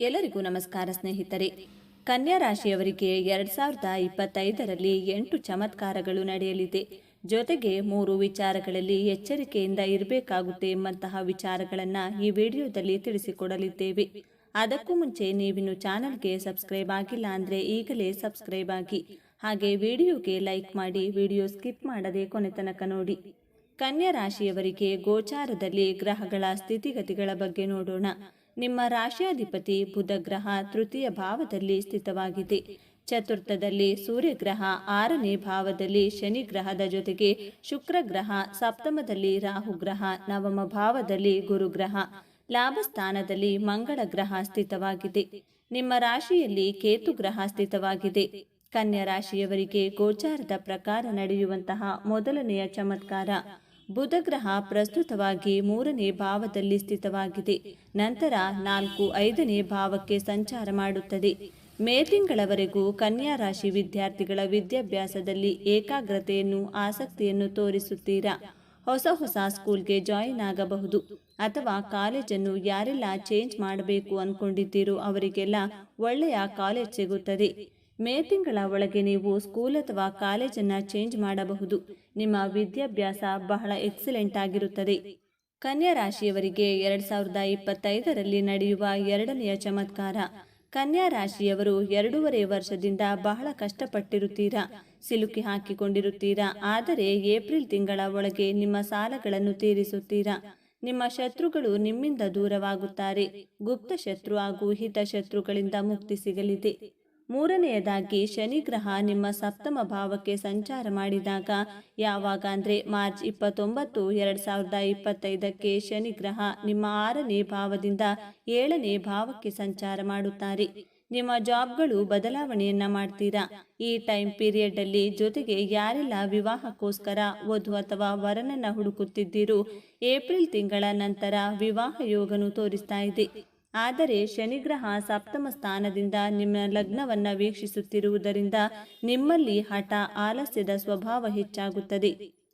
ಎಲ್ಲರಿಗೂ ನಮಸ್ಕಾರ ಸ್ನೇಹಿತರೆ. ಕನ್ಯಾ ರಾಶಿಯವರಿಗೆ ಎರಡ್ ಸಾವಿರದ ಇಪ್ಪತ್ತೈದರಲ್ಲಿ ಎಂಟು ಚಮತ್ಕಾರಗಳು ನಡೆಯಲಿದೆ. ಜೊತೆಗೆ ಮೂರು ವಿಚಾರಗಳಲ್ಲಿ ಎಚ್ಚರಿಕೆಯಿಂದ ಇರಬೇಕಾಗುತ್ತೆ ಎಂಬಂತಹ ವಿಚಾರಗಳನ್ನು ಈ ವಿಡಿಯೋದಲ್ಲಿ ತಿಳಿಸಿಕೊಡಲಿದ್ದೇವೆ. ಅದಕ್ಕೂ ಮುಂಚೆ ನೀವಿನ್ನು ಚಾನಲ್ಗೆ ಸಬ್ಸ್ಕ್ರೈಬ್ ಆಗಿಲ್ಲ ಅಂದರೆ ಈಗಲೇ ಸಬ್ಸ್ಕ್ರೈಬ್ ಆಗಿ. ಹಾಗೆ ವಿಡಿಯೋಗೆ ಲೈಕ್ ಮಾಡಿ ವಿಡಿಯೋ ಸ್ಕಿಪ್ ಮಾಡದೆ ಕೊನೆ ತನಕ ನೋಡಿ. ಕನ್ಯಾ ರಾಶಿಯವರಿಗೆ ಗೋಚಾರದಲ್ಲಿ ಗ್ರಹಗಳ ಸ್ಥಿತಿಗತಿಗಳ ಬಗ್ಗೆ ನೋಡೋಣ. ನಿಮ್ಮ ರಾಶಿಯಾಧಿಪತಿ ಬುಧ ಗ್ರಹ ತೃತೀಯ ಭಾವದಲ್ಲಿ ಸ್ಥಿತವಾಗಿದೆ. ಚತುರ್ಥದಲ್ಲಿ ಸೂರ್ಯಗ್ರಹ, ಆರನೇ ಭಾವದಲ್ಲಿ ಶನಿ ಗ್ರಹದ ಜೊತೆಗೆ ಶುಕ್ರ ಗ್ರಹ ಸಪ್ತಮದಲ್ಲಿ ರಾಹು ಗ್ರಹ ನವಮ ಭಾವದಲ್ಲಿ ಗುರುಗ್ರಹ ಲಾಭಸ್ಥಾನದಲ್ಲಿ ಮಂಗಳ ಗ್ರಹ ಸ್ಥಿತವಾಗಿದೆ. ನಿಮ್ಮ ರಾಶಿಯಲ್ಲಿ ಕೇತು ಗ್ರಹ ಸ್ಥಿತವಾಗಿದೆ. ಕನ್ಯಾ ರಾಶಿಯವರಿಗೆ ಗೋಚಾರದ ಪ್ರಕಾರ ನಡೆಯುವಂತಹ ಮೊದಲನೆಯ ಚಮತ್ಕಾರ. ಬುಧ ಗ್ರಹ ಪ್ರಸ್ತುತವಾಗಿ ಮೂರನೇ ಭಾವದಲ್ಲಿ ಸ್ಥಿತವಾಗಿದೆ. ನಂತರ ನಾಲ್ಕು, ಐದನೇ ಭಾವಕ್ಕೆ ಸಂಚಾರ ಮಾಡುತ್ತದೆ. ಮೇ ತಿಂಗಳವರೆಗೂ ಕನ್ಯಾ ರಾಶಿ ವಿದ್ಯಾರ್ಥಿಗಳ ವಿದ್ಯಾಭ್ಯಾಸದಲ್ಲಿ ಏಕಾಗ್ರತೆಯನ್ನು, ಆಸಕ್ತಿಯನ್ನು ತೋರಿಸುತ್ತೀರಾ? ಹೊಸ ಹೊಸ ಸ್ಕೂಲ್ಗೆ ಜಾಯಿನ್ ಆಗಬಹುದು. ಅಥವಾ ಕಾಲೇಜನ್ನು ಯಾರೆಲ್ಲ ಚೇಂಜ್ ಮಾಡಬೇಕು ಅಂದ್ಕೊಂಡಿದ್ದೀರೋ ಅವರಿಗೆಲ್ಲ ಒಳ್ಳೆಯ ಕಾಲೇಜ್ ಸಿಗುತ್ತದೆ. ಮೇ ತಿಂಗಳ ಒಳಗೆ ನೀವು ಸ್ಕೂಲ್ ಅಥವಾ ಕಾಲೇಜನ್ನು ಚೇಂಜ್ ಮಾಡಬಹುದು. ನಿಮ್ಮ ವಿದ್ಯಾಭ್ಯಾಸ ಬಹಳ ಎಕ್ಸಲೆಂಟ್ ಆಗಿರುತ್ತದೆ. ಕನ್ಯಾ ರಾಶಿಯವರಿಗೆ ಎರಡು ಸಾವಿರದ ಇಪ್ಪತ್ತೈದರಲ್ಲಿ ನಡೆಯುವ ಎರಡನೆಯ ಚಮತ್ಕಾರ. ಕನ್ಯಾ ರಾಶಿಯವರು ಎರಡೂವರೆ ವರ್ಷದಿಂದ ಬಹಳ ಕಷ್ಟಪಟ್ಟಿರುತ್ತೀರಾ? ಸಿಲುಕಿ ಹಾಕಿಕೊಂಡಿರುತ್ತೀರಾ? ಆದರೆ ಏಪ್ರಿಲ್ ತಿಂಗಳ ಒಳಗೆ ನಿಮ್ಮ ಸಾಲಗಳನ್ನು ತೀರಿಸುತ್ತೀರಾ? ನಿಮ್ಮ ಶತ್ರುಗಳು ನಿಮ್ಮಿಂದ ದೂರವಾಗುತ್ತಾರೆ. ಗುಪ್ತ ಶತ್ರು ಹಾಗೂ ಹಿತ ಶತ್ರುಗಳಿಂದ ಮುಕ್ತಿ ಸಿಗಲಿದೆ. ಮೂರನೆಯದಾಗಿ ಶನಿ ಗ್ರಹ ನಿಮ್ಮ ಸಪ್ತಮ ಭಾವಕ್ಕೆ ಸಂಚಾರ ಮಾಡಿದಾಗ, ಯಾವಾಗ ಅಂದರೆ ಮಾರ್ಚ್ ಇಪ್ಪತ್ತೊಂಬತ್ತು, ಎರಡು ಸಾವಿರದ ಇಪ್ಪತ್ತೈದಕ್ಕೆ ಶನಿ ಗ್ರಹ ನಿಮ್ಮ ಆರನೇ ಭಾವದಿಂದ ಏಳನೇ ಭಾವಕ್ಕೆ ಸಂಚಾರ ಮಾಡುತ್ತಾರೆ. ನಿಮ್ಮ ಜಾಬ್ಗಳು ಬದಲಾವಣೆಯನ್ನ ಮಾಡ್ತೀರಾ? ಈ ಟೈಮ್ ಪೀರಿಯಡ್ ಅಲ್ಲಿ ಜೊತೆಗೆ ಯಾರೆಲ್ಲ ವಿವಾಹಕ್ಕೋಸ್ಕರ ವಧು ಅಥವಾ ವರನನ್ನ ಹುಡುಕುತ್ತಿದ್ದೀರೋ, ಏಪ್ರಿಲ್ ತಿಂಗಳ ನಂತರ ವಿವಾಹ ಯೋಗನು ತೋರಿಸ್ತಾ ಇದೆ. ಆದರೆ ಶನಿಗ್ರಹ ಸಪ್ತಮ ಸ್ಥಾನದಿಂದ ನಿಮ್ಮ ಲಗ್ನವನ್ನು ವೀಕ್ಷಿಸುತ್ತಿರುವುದರಿಂದ ನಿಮ್ಮಲ್ಲಿ ಹಠ ಆಲಸ್ಯದ ಸ್ವಭಾವ ಹೆಚ್ಚಾಗುತ್ತದೆ.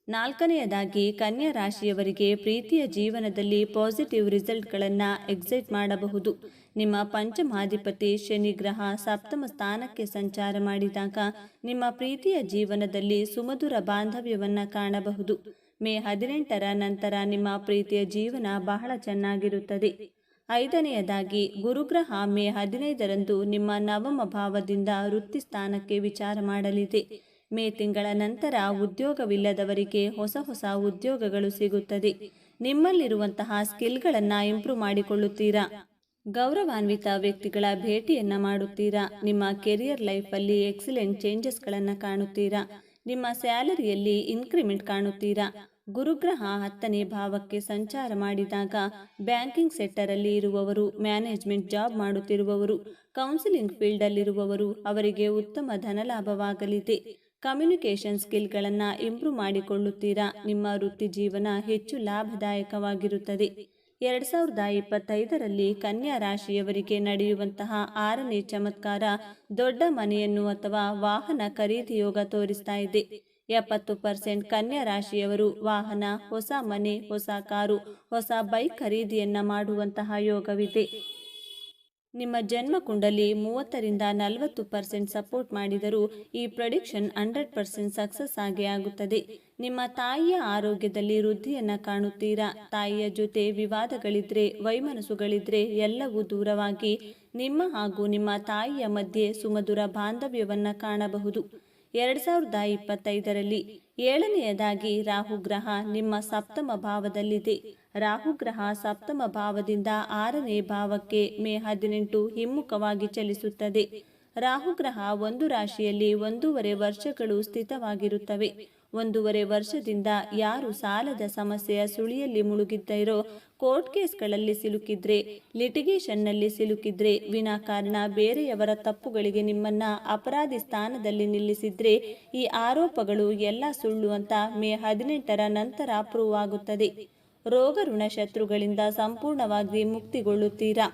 ನಾಲ್ಕನೆಯದಾಗಿ ಕನ್ಯಾ ರಾಶಿಯವರಿಗೆ ಪ್ರೀತಿಯ ಜೀವನದಲ್ಲಿ ಪಾಸಿಟಿವ್ ರಿಸಲ್ಟ್ಗಳನ್ನು ಎಕ್ಸೈಟ್ ಮಾಡಬಹುದು. ನಿಮ್ಮ ಪಂಚಮಾಧಿಪತಿ ಶನಿ ಗ್ರಹ ಸಪ್ತಮ ಸ್ಥಾನಕ್ಕೆ ಸಂಚಾರ ಮಾಡಿದಾಗ ನಿಮ್ಮ ಪ್ರೀತಿಯ ಜೀವನದಲ್ಲಿ ಸುಮಧುರ ಬಾಂಧವ್ಯವನ್ನು ಕಾಣಬಹುದು. ಮೇ ಹದಿನೆಂಟರ ನಂತರ ನಿಮ್ಮ ಪ್ರೀತಿಯ ಜೀವನ ಬಹಳ ಚೆನ್ನಾಗಿರುತ್ತದೆ. ಐದನೆಯದಾಗಿ, ಗುರುಗ್ರಹ ಮೇ ಹದಿನೈದರಂದು ನಿಮ್ಮ ನವಮ ಭಾವದಿಂದ ವೃತ್ತಿ ಸ್ಥಾನಕ್ಕೆ ವಿಚಾರ ಮಾಡಲಿದೆ. ಮೇ ತಿಂಗಳ ನಂತರ ಉದ್ಯೋಗವಿಲ್ಲದವರಿಗೆ ಹೊಸ ಹೊಸ ಉದ್ಯೋಗಗಳು ಸಿಗುತ್ತದೆ. ನಿಮ್ಮಲ್ಲಿರುವಂತಹ ಸ್ಕಿಲ್ಗಳನ್ನು ಇಂಪ್ರೂವ್ ಮಾಡಿಕೊಳ್ಳುತ್ತೀರಾ? ಗೌರವಾನ್ವಿತ ವ್ಯಕ್ತಿಗಳ ಭೇಟಿಯನ್ನು ಮಾಡುತ್ತೀರಾ? ನಿಮ್ಮ ಕೆರಿಯರ್ ಲೈಫಲ್ಲಿ ಎಕ್ಸಲೆಂಟ್ ಚೇಂಜಸ್ಗಳನ್ನು ಕಾಣುತ್ತೀರಾ? ನಿಮ್ಮ ಸ್ಯಾಲರಿಯಲ್ಲಿ ಇನ್ಕ್ರಿಮೆಂಟ್ ಕಾಣುತ್ತೀರಾ? ಗುರುಗ್ರಹ ಹತ್ತನೇ ಭಾವಕ್ಕೆ ಸಂಚಾರ ಮಾಡಿದಾಗ ಬ್ಯಾಂಕಿಂಗ್ ಸೆಕ್ಟರಲ್ಲಿ ಇರುವವರು, ಮ್ಯಾನೇಜ್ಮೆಂಟ್ ಜಾಬ್ ಮಾಡುತ್ತಿರುವವರು, ಕೌನ್ಸಿಲಿಂಗ್ ಫೀಲ್ಡಲ್ಲಿರುವವರು ಅವರಿಗೆ ಉತ್ತಮ ಧನಲಾಭವಾಗಲಿದೆ. Communication ಸ್ಕಿಲ್ಗಳನ್ನು improve ಮಾಡಿಕೊಳ್ಳುತ್ತೀರಾ? ನಿಮ್ಮ ವೃತ್ತಿ ಜೀವನ ಹೆಚ್ಚು ಲಾಭದಾಯಕವಾಗಿರುತ್ತದೆ. ಎರಡ್ ಸಾವಿರದ ಇಪ್ಪತ್ತೈದರಲ್ಲಿ ಕನ್ಯಾ ರಾಶಿಯವರಿಗೆ ನಡೆಯುವಂತಹ ಆರನೇ ಚಮತ್ಕಾರ ದೊಡ್ಡ ಮನೆಯನ್ನು ಅಥವಾ ವಾಹನ ಖರೀದಿ ಯೋಗ ತೋರಿಸ್ತಾ ಇದೆ. ಎಪ್ಪತ್ತು ಪರ್ಸೆಂಟ್ ಕನ್ಯಾ ರಾಶಿಯವರು ವಾಹನ, ಹೊಸ ಮನೆ, ಹೊಸ ಕಾರು, ಹೊಸ ಬೈಕ್ ಖರೀದಿಯನ್ನ ಮಾಡುವಂತಹ ಯೋಗವಿದೆ. ನಿಮ್ಮ ಜನ್ಮ ಕುಂಡಲಿ ಮೂವತ್ತರಿಂದ ನಲವತ್ತು ಪರ್ಸೆಂಟ್ ಸಪೋರ್ಟ್ ಮಾಡಿದರೂ ಈ ಪ್ರೊಡಿಕ್ಷನ್ ಹಂಡ್ರೆಡ್ ಪರ್ಸೆಂಟ್ ಸಕ್ಸಸ್ ಆಗಿ ಆಗುತ್ತದೆ. ನಿಮ್ಮ ತಾಯಿಯ ಆರೋಗ್ಯದಲ್ಲಿ ವೃದ್ಧಿಯನ್ನು ಕಾಣುತ್ತೀರಾ? ತಾಯಿಯ ಜೊತೆ ವಿವಾದಗಳಿದ್ರೆ, ವೈಮನಸ್ಸುಗಳಿದ್ರೆ ಎಲ್ಲವೂ ದೂರವಾಗಿ ನಿಮ್ಮ ಹಾಗೂ ನಿಮ್ಮ ತಾಯಿಯ ಮಧ್ಯೆ ಸುಮಧುರ ಬಾಂಧವ್ಯವನ್ನು ಕಾಣಬಹುದು. ಎರಡ್ ಸಾವಿರದ ಇಪ್ಪತ್ತೈದರಲ್ಲಿ ಏಳನೆಯದಾಗಿ ರಾಹುಗ್ರಹ ನಿಮ್ಮ ಸಪ್ತಮ ಭಾವದಲ್ಲಿದೆ. ರಾಹುಗ್ರಹ ಸಪ್ತಮ ಭಾವದಿಂದ ಆರನೇ ಭಾವಕ್ಕೆ ಮೇ ಹದಿನೆಂಟು ಹಿಮ್ಮುಖವಾಗಿ ಚಲಿಸುತ್ತದೆ. ರಾಹುಗ್ರಹ ಒಂದು ರಾಶಿಯಲ್ಲಿ ಒಂದೂವರೆ ವರ್ಷಗಳು ಸ್ಥಿತವಾಗಿರುತ್ತವೆ. ಒಂದೂವರೆ ವರ್ಷದಿಂದ ಯಾರು ಸಾಲದ ಸಮಸ್ಯೆಯ ಸುಳಿಯಲ್ಲಿ ಮುಳುಗಿದ್ದರೋ ಕೋರ್ಟ್ ಕೇಸ್ಗಳಲ್ಲಿ ಸಿಲುಕಿದ್ರೆ, ಲಿಟಿಗೇಷನ್ನಲ್ಲಿ ಸಿಲುಕಿದ್ರೆ ವಿನಾಕಾರಣ ಬೇರೆಯವರ ತಪ್ಪುಗಳಿಗೆ ನಿಮ್ಮನ್ನ ಅಪರಾಧಿ ಸ್ಥಾನದಲ್ಲಿ ನಿಲ್ಲಿಸಿದ್ರೆ ಈ ಆರೋಪಗಳು ಎಲ್ಲ ಸುಳ್ಳು ಅಂತ ಮೇ ಹದಿನೆಂಟರ ನಂತರ ಪ್ರೂವ್ ಆಗುತ್ತದೆ. ರೋಗ ಋಣ ಶತ್ರುಗಳಿಂದ ಸಂಪೂರ್ಣವಾಗಿ ಮುಕ್ತಿಗೊಳ್ಳುತ್ತೀರಾ?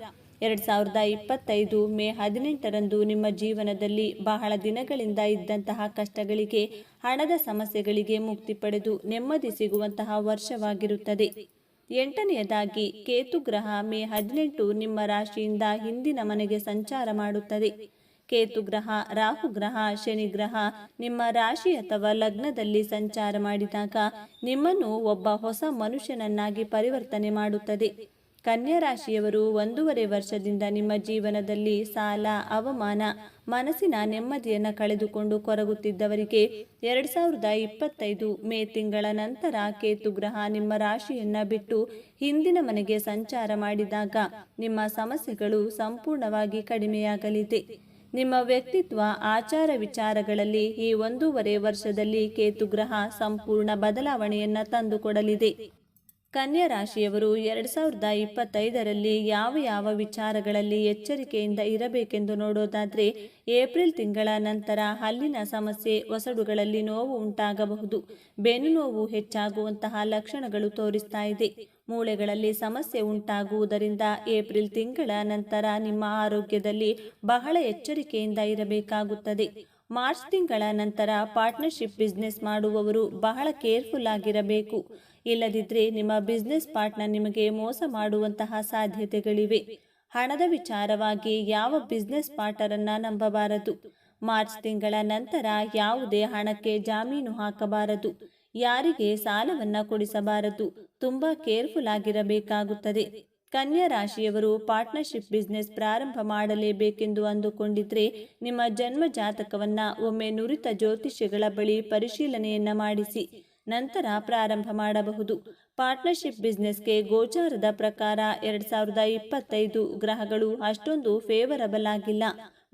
ಎರಡ್ ಸಾವಿರದ ಇಪ್ಪತ್ತೈದು ಮೇ ಹದಿನೆಂಟರಂದು ನಿಮ್ಮ ಜೀವನದಲ್ಲಿ ಬಹಳ ದಿನಗಳಿಂದ ಇದ್ದಂತಹ ಕಷ್ಟಗಳಿಗೆ, ಹಣದ ಸಮಸ್ಯೆಗಳಿಗೆ ಮುಕ್ತಿ ಪಡೆದು ನೆಮ್ಮದಿ ಸಿಗುವಂತಹ ವರ್ಷವಾಗಿರುತ್ತದೆ. ಎಂಟನೆಯದಾಗಿ, ಕೇತು ಗ್ರಹ ಮೇ ಹದಿನೆಂಟು ನಿಮ್ಮ ರಾಶಿಯಿಂದ ಹಿಂದಿನ ಮನೆಗೆ ಸಂಚಾರ ಮಾಡುತ್ತದೆ. ಕೇತು ಗ್ರಹ, ರಾಹು ಗ್ರಹ, ಶನಿ ಗ್ರಹ ನಿಮ್ಮ ರಾಶಿ ಅಥವಾ ಲಗ್ನದಲ್ಲಿ ಸಂಚಾರ ಮಾಡಿದಾಗ ನಿಮ್ಮನ್ನು ಒಬ್ಬ ಹೊಸ ಮನುಷ್ಯನನ್ನಾಗಿ ಪರಿವರ್ತನೆ ಮಾಡುತ್ತದೆ. ಕನ್ಯಾ ರಾಶಿಯವರು ಒಂದೂವರೆ ವರ್ಷದಿಂದ ನಿಮ್ಮ ಜೀವನದಲ್ಲಿ ಸಾಲ, ಅವಮಾನ, ಮನಸ್ಸಿನ ನೆಮ್ಮದಿಯನ್ನು ಕಳೆದುಕೊಂಡು ಕೊರಗುತ್ತಿದ್ದವರಿಗೆ ಎರಡು ಸಾವಿರದ ಇಪ್ಪತ್ತೈದು ಮೇ ತಿಂಗಳ ನಂತರ ಕೇತು ಗ್ರಹ ನಿಮ್ಮ ರಾಶಿಯನ್ನು ಬಿಟ್ಟು ಹಿಂದಿನ ಮನೆಗೆ ಸಂಚಾರ ಮಾಡಿದಾಗ ನಿಮ್ಮ ಸಮಸ್ಯೆಗಳು ಸಂಪೂರ್ಣವಾಗಿ ಕಡಿಮೆಯಾಗಲಿದೆ. ನಿಮ್ಮ ವ್ಯಕ್ತಿತ್ವ, ಆಚಾರ ವಿಚಾರಗಳಲ್ಲಿ ಈ ಒಂದೂವರೆ ವರ್ಷದಲ್ಲಿ ಕೇತು ಗ್ರಹ ಸಂಪೂರ್ಣ ಬದಲಾವಣೆಯನ್ನು ತಂದುಕೊಡಲಿದೆ. ಕನ್ಯಾ ರಾಶಿಯವರು ಎರಡು ಸಾವಿರದ ಇಪ್ಪತ್ತೈದರಲ್ಲಿ ಯಾವ ಯಾವ ವಿಚಾರಗಳಲ್ಲಿ ಎಚ್ಚರಿಕೆಯಿಂದ ಇರಬೇಕೆಂದು ನೋಡೋದಾದರೆ ಏಪ್ರಿಲ್ ತಿಂಗಳ ನಂತರ ಹಲ್ಲಿನ ಸಮಸ್ಯೆ, ಒಸಡುಗಳಲ್ಲಿ ನೋವು ಉಂಟಾಗಬಹುದು. ಬೆನ್ನು ನೋವು ಹೆಚ್ಚಾಗುವಂತಹ ಲಕ್ಷಣಗಳು ತೋರಿಸ್ತಾ ಇದೆ. ಮೂಳೆಗಳಲ್ಲಿ ಸಮಸ್ಯೆ ಉಂಟಾಗುವುದರಿಂದ ಏಪ್ರಿಲ್ ತಿಂಗಳ ನಂತರ ನಿಮ್ಮ ಆರೋಗ್ಯದಲ್ಲಿ ಬಹಳ ಎಚ್ಚರಿಕೆಯಿಂದ ಇರಬೇಕಾಗುತ್ತದೆ. ಮಾರ್ಚ್ ತಿಂಗಳ ನಂತರ ಪಾರ್ಟ್ನರ್ಶಿಪ್ ಬಿಸ್ನೆಸ್ ಮಾಡುವವರು ಬಹಳ ಕೇರ್ಫುಲ್ ಆಗಿರಬೇಕು. ಇಲ್ಲದಿದ್ದರೆ ನಿಮ್ಮ ಬಿಸ್ನೆಸ್ ಪಾರ್ಟ್ನರ್ ನಿಮಗೆ ಮೋಸ ಮಾಡುವಂತಹ ಸಾಧ್ಯತೆಗಳಿವೆ. ಹಣದ ವಿಚಾರವಾಗಿ ಯಾವ ಬಿಸ್ನೆಸ್ ಪಾರ್ಟ್ನರನ್ನು ನಂಬಬಾರದು? ಮಾರ್ಚ್ ತಿಂಗಳ ನಂತರ ಯಾವುದೇ ಹಣಕ್ಕೆ ಜಾಮೀನು ಹಾಕಬಾರದು. ಯಾರಿಗೆ ಸಾಲವನ್ನು ಕೊಡಿಸಬಾರದು? ತುಂಬ ಕೇರ್ಫುಲ್ ಆಗಿರಬೇಕಾಗುತ್ತದೆ. ಕನ್ಯಾ ರಾಶಿಯವರು ಪಾರ್ಟ್ನರ್ಶಿಪ್ ಬಿಸ್ನೆಸ್ ಪ್ರಾರಂಭ ಮಾಡಲೇಬೇಕೆಂದು ಅಂದುಕೊಂಡಿದ್ರೆ ನಿಮ್ಮ ಜನ್ಮ ಜಾತಕವನ್ನು ಒಮ್ಮೆ ನುರಿತ ಜ್ಯೋತಿಷ್ಯಗಳ ಬಳಿ ಪರಿಶೀಲನೆಯನ್ನ ಮಾಡಿಸಿ. ನಂತರ ಪ್ರಾರಂಭ ಮಾಡಬಹುದು. ಪಾರ್ಟ್ನರ್ಶಿಪ್ ಬಿಸ್ನೆಸ್ಗೆ ಗೋಚಾರದ ಪ್ರಕಾರ ಎರಡ್ ಸಾವಿರದ ಇಪ್ಪತ್ತೈದು ಗ್ರಹಗಳು ಅಷ್ಟೊಂದು ಫೇವರಬಲ್ ಆಗಿಲ್ಲ.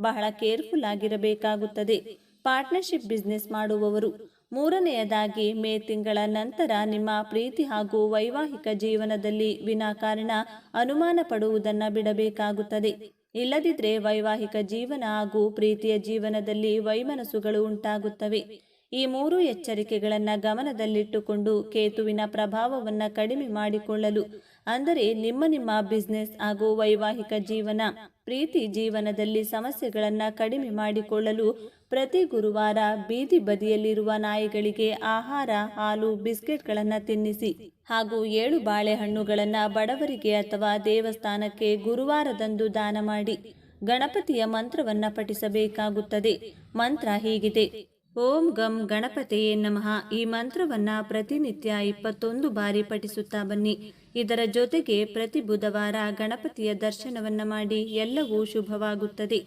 ಬಹಳ ಕೇರ್ಫುಲ್ ಆಗಿರಬೇಕಾಗುತ್ತದೆ. ಪಾರ್ಟ್ನರ್ಶಿಪ್ ಬಿಸ್ನೆಸ್ ಮಾಡುವವರು ಮೂರನೆಯದಾಗಿ ಮೇ ತಿಂಗಳ ನಂತರ ನಿಮ್ಮ ಪ್ರೀತಿ ಹಾಗೂ ವೈವಾಹಿಕ ಜೀವನದಲ್ಲಿ ವಿನಾಕಾರಣ ಅನುಮಾನ ಪಡುವುದನ್ನು ಬಿಡಬೇಕಾಗುತ್ತದೆ. ಇಲ್ಲದಿದ್ದರೆ ವೈವಾಹಿಕ ಜೀವನ ಹಾಗೂ ಪ್ರೀತಿಯ ಜೀವನದಲ್ಲಿ ವೈಮನಸ್ಸುಗಳು ಉಂಟಾಗುತ್ತವೆ. ಈ ಮೂರು ಎಚ್ಚರಿಕೆಗಳನ್ನು ಗಮನದಲ್ಲಿಟ್ಟುಕೊಂಡು ಕೇತುವಿನ ಪ್ರಭಾವವನ್ನು ಕಡಿಮೆ ಮಾಡಿಕೊಳ್ಳಲು, ಅಂದರೆ ನಿಮ್ಮ ನಿಮ್ಮ ಬಿಸ್ನೆಸ್ ಹಾಗೂ ವೈವಾಹಿಕ ಜೀವನ, ಪ್ರೀತಿ ಜೀವನದಲ್ಲಿ ಸಮಸ್ಯೆಗಳನ್ನು ಕಡಿಮೆ ಮಾಡಿಕೊಳ್ಳಲು ಪ್ರತಿ ಗುರುವಾರ ಬೀದಿ ಬದಿಯಲ್ಲಿರುವ ನಾಯಿಗಳಿಗೆ ಆಹಾರ, ಹಾಲು, ಬಿಸ್ಕೆಟ್ಗಳನ್ನು ತಿನ್ನಿಸಿ ಹಾಗೂ ಏಳು ಬಾಳೆಹಣ್ಣುಗಳನ್ನು ಬಡವರಿಗೆ ಅಥವಾ ದೇವಸ್ಥಾನಕ್ಕೆ ಗುರುವಾರದಂದು ದಾನ ಮಾಡಿ ಗಣಪತಿಯ ಮಂತ್ರವನ್ನು ಪಠಿಸಬೇಕಾಗುತ್ತದೆ. ಮಂತ್ರ ಹೀಗಿದೆ. ಓಂ ಗಂ ಗಣಪತಿಯೇ ನಮಃ. ಈ ಮಂತ್ರವನ್ನ ಪ್ರತಿನಿತ್ಯ ಇಪ್ಪತ್ತೊಂದು ಬಾರಿ ಪಠಿಸುತ್ತಾ ಬನ್ನಿ. ಇದರ ಜೊತೆಗೆ ಪ್ರತಿ ಬುಧವಾರ ಗಣಪತಿಯ ದರ್ಶನವನ್ನ ಮಾಡಿ ಎಲ್ಲವೂ ಶುಭವಾಗುತ್ತದೆ.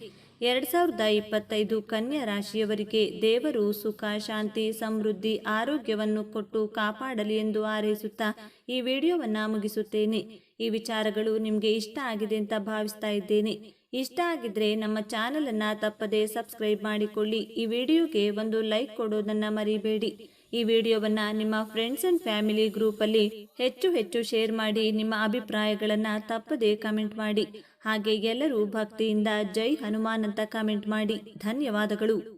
ಎರಡ್ ಸಾವಿರದ ಇಪ್ಪತ್ತೈದು ಕನ್ಯಾ ರಾಶಿಯವರಿಗೆ ದೇವರು ಸುಖ, ಶಾಂತಿ, ಸಮೃದ್ಧಿ, ಆರೋಗ್ಯವನ್ನು ಕೊಟ್ಟು ಕಾಪಾಡಲಿ ಎಂದು ಹಾರೈಸುತ್ತಾ ಈ ವಿಡಿಯೋವನ್ನ ಮುಗಿಸುತ್ತೇನೆ. ಈ ವಿಚಾರಗಳು ನಿಮಗೆ ಇಷ್ಟ ಆಗಿದೆ ಅಂತ ಭಾವಿಸ್ತಾ ಇದ್ದೇನೆ. ಇಷ್ಟ ಆಗಿದ್ರೆ ನಮ್ಮ ಚಾನಲನ್ನು ತಪ್ಪದೆ ಸಬ್ಸ್ಕ್ರೈಬ್ ಮಾಡಿಕೊಳ್ಳಿ. ಈ ವಿಡಿಯೋಗೆ ಒಂದು ಲೈಕ್ ಕೊಡೋದನ್ನು ಮರಿಬೇಡಿ. ಈ ವಿಡಿಯೋವನ್ನು ನಿಮ್ಮ ಫ್ರೆಂಡ್ಸ್ ಅಂಡ್ ಫ್ಯಾಮಿಲಿ ಗ್ರೂಪಲ್ಲಿ ಹೆಚ್ಚು ಹೆಚ್ಚು ಶೇರ್ ಮಾಡಿ, ನಿಮ್ಮ ಅಭಿಪ್ರಾಯಗಳನ್ನು ತಪ್ಪದೇ ಕಮೆಂಟ್ ಮಾಡಿ. ಹಾಗೆ ಎಲ್ಲರೂ ಭಕ್ತಿಯಿಂದ ಜೈ ಹನುಮಾನ್ ಅಂತ ಕಮೆಂಟ್ ಮಾಡಿ. ಧನ್ಯವಾದಗಳು.